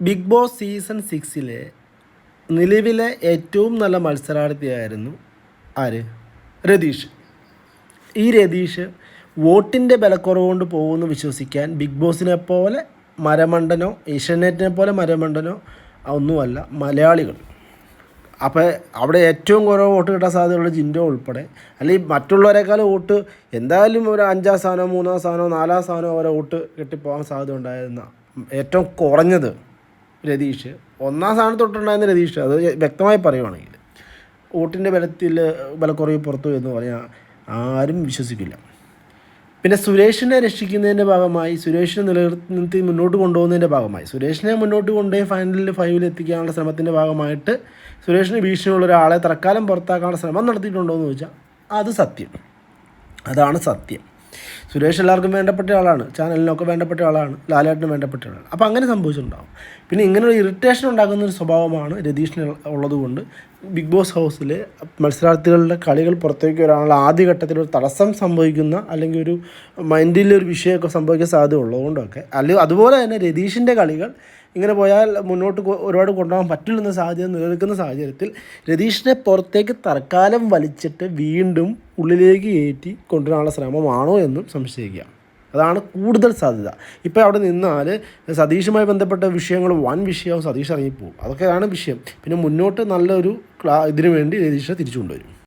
Big boss season സിക്സിലെ നിലവിലെ ഏറ്റവും നല്ല മത്സരാർത്ഥിയായിരുന്നു ആര്? രതീഷ്. ഈ രതീഷ് വോട്ടിന്റെ ബലക്കുറവ് കൊണ്ട് പോകുമെന്ന് വിശ്വസിക്കാൻ ബിഗ് ബോസിനെ പോലെ മരമണ്ടനോ ഏഷ്യാനെറ്റിനെ പോലെ മരമണ്ടനോ ഒന്നുമല്ല മലയാളികൾ. അപ്പോൾ അവിടെ ഏറ്റവും കുറവ് വോട്ട് കിട്ടാൻ സാധ്യതയുള്ള ജിൻഡോ ഉൾപ്പെടെ. അല്ലെങ്കിൽ മറ്റുള്ളവരെക്കാൾ വോട്ട് എന്തായാലും ഒരു അഞ്ചാം സ്ഥാനമോ മൂന്നാം സ്ഥാനമോ നാലാം സ്ഥാനമോ അവരെ വോട്ട് കിട്ടിപ്പോകാൻ സാധ്യത ഉണ്ടായിരുന്ന ഏറ്റവും കുറഞ്ഞത് രതീഷ്. ഒന്നാം സ്ഥാനത്ത് തൊട്ടുണ്ടായിരുന്ന രതീഷ്. അത് വ്യക്തമായി പറയുവാണെങ്കിൽ വോട്ടിന്റെ ബലത്തിൽ ബലക്കുറവ് പുറത്തു എന്ന് പറഞ്ഞാൽ ആരും വിശ്വസിക്കില്ല. പിന്നെ സുരേഷിനെ രക്ഷിക്കുന്നതിന്റെ ഭാഗമായി സുരേഷിനെ നിലനിർത്തി മുന്നോട്ട് കൊണ്ടുപോകുന്നതിന്റെ ഭാഗമായി സുരേഷിനെ മുന്നോട്ട് കൊണ്ടുപോയി ഫൈനലിൽ ഫൈവിൽ എത്തിക്കാനുള്ള ശ്രമത്തിന്റെ ഭാഗമായിട്ട് സുരേഷിന് ഭീഷണിയുള്ള ഒരാളെ തൽക്കാലം പുറത്താക്കാനുള്ള ശ്രമം നടത്തിയിട്ടുണ്ടോ എന്ന് ചോദിച്ചാൽ അത് സത്യം. അതാണ് സത്യം. സുരേഷ് എല്ലാവർക്കും വേണ്ടപ്പെട്ട ആളാണ് ചാനലിനൊക്കെ വേണ്ടപ്പെട്ട ആളാണ് ലാലേട്ടനും വേണ്ടപ്പെട്ട ആളാണ്. അപ്പോൾ അങ്ങനെ സംഭവിച്ചിട്ടുണ്ടാവും. പിന്നെ ഇങ്ങനെ ഒരു ഇറിറ്റേഷൻ ഉണ്ടാക്കുന്ന ഒരു സ്വഭാവമാണ് രതീഷിന് ഉള്ളതുകൊണ്ട് ബിഗ് ബോസ് ഹൗസിൽ മത്സരാർത്ഥികളുടെ കളികൾ പുറത്തേക്ക് വരാനുള്ള ആദ്യഘട്ടത്തിൽ ഒരു തടസ്സം സംഭവിക്കുന്ന അല്ലെങ്കിൽ ഒരു മൈൻഡിൽ ഒരു വിഷയമൊക്കെ സംഭവിക്കാൻ സാധ്യത ഉള്ളതുകൊണ്ടൊക്കെ അല്ലെങ്കിൽ അതുപോലെ തന്നെ രതീഷിന്റെ കളികൾ ഇങ്ങനെ പോയാൽ മുന്നോട്ട് ഒരുപാട് കൊണ്ടുപോകാൻ പറ്റില്ലെന്ന സാഹചര്യം നിലനിൽക്കുന്ന സാഹചര്യത്തിൽ രതീഷിനെ പുറത്തേക്ക് തൽക്കാലം വലിച്ചിട്ട് വീണ്ടും ഉള്ളിലേക്ക് കയറ്റി കൊണ്ടുവരാനുള്ള ശ്രമമാണോ എന്നും സംശയിക്കുക. അതാണ് കൂടുതൽ സാധ്യത. ഇപ്പോൾ അവിടെ നിന്നാൽ സതീഷുമായി ബന്ധപ്പെട്ട വിഷയങ്ങൾ വൻ വിഷയവും സതീഷ് ഇറങ്ങിപ്പോവും അതൊക്കെയാണ് വിഷയം. പിന്നെ മുന്നോട്ട് നല്ലൊരു ഇതിനു വേണ്ടി രതീഷിനെ തിരിച്ചു കൊണ്ടുവരും